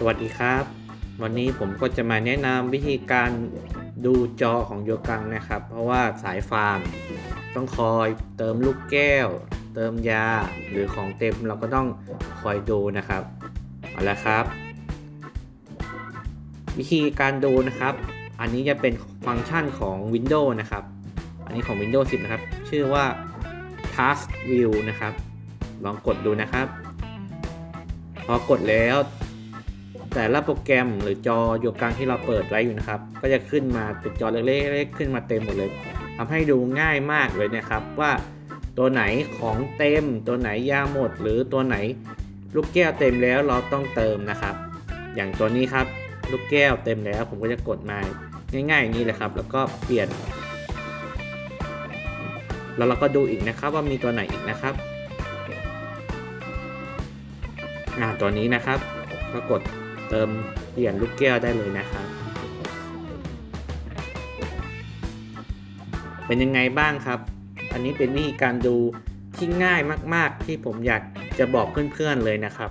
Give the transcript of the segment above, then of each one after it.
สวัสดีครับ วันนี้ผมก็จะมาแนะนำวิธีการดูจอของโยกังนะครับ เพราะว่าสายฟาร์มต้องคอยเติมลูกแก้ว เติมยาหรือของเต็มเราก็ต้องคอยดูนะครับเอาละครับ วิธีการดูนะครับ อันนี้จะเป็นฟังก์ชันของ Windows นะครับ อันนี้ของ Windows 10 นะครับ ชื่อว่า Task View นะครับ ลองกดดูนะครับ พอกดแล้ว แต่ละโปรแกรมหรือจอโยกังที่เราเปิดไว้อยู่นะครับ ก็จะขึ้นมาเป็นจอเล็กๆขึ้นมาเต็มหมดเลยทำให้ดูง่ายมากเลยนะครับ ว่าตัวไหนของเต็ม ตัวไหนยาหมด หรือตัวไหนลูกแก้วเต็มแล้วเราต้องเติมนะครับ อย่างตัวนี้ครับลูกแก้วเต็มแล้วผมก็จะกดมาง่ายๆอย่างนี้เลยครับ แล้วก็เปลี่ยน แล้วเราก็ดูอีกนะครับว่ามีตัวไหนอีกนะครับอ่าตัวนี้นะครับก็กด เติมเปลี่ยนลูกแก้วได้เลยนะครับ เป็นยังไงบ้างครับ อันนี้เป็นวิธีการดูที่ง่ายมาก ๆ ที่ผมอยากจะบอกเพื่อน ๆ เลยนะครับ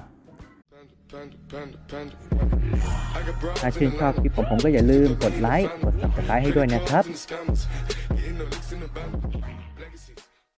ถ้าชื่นชอบคลิปผมผมก็อย่าลืมกดไลค์ กด subscribe ให้ด้วยนะครับ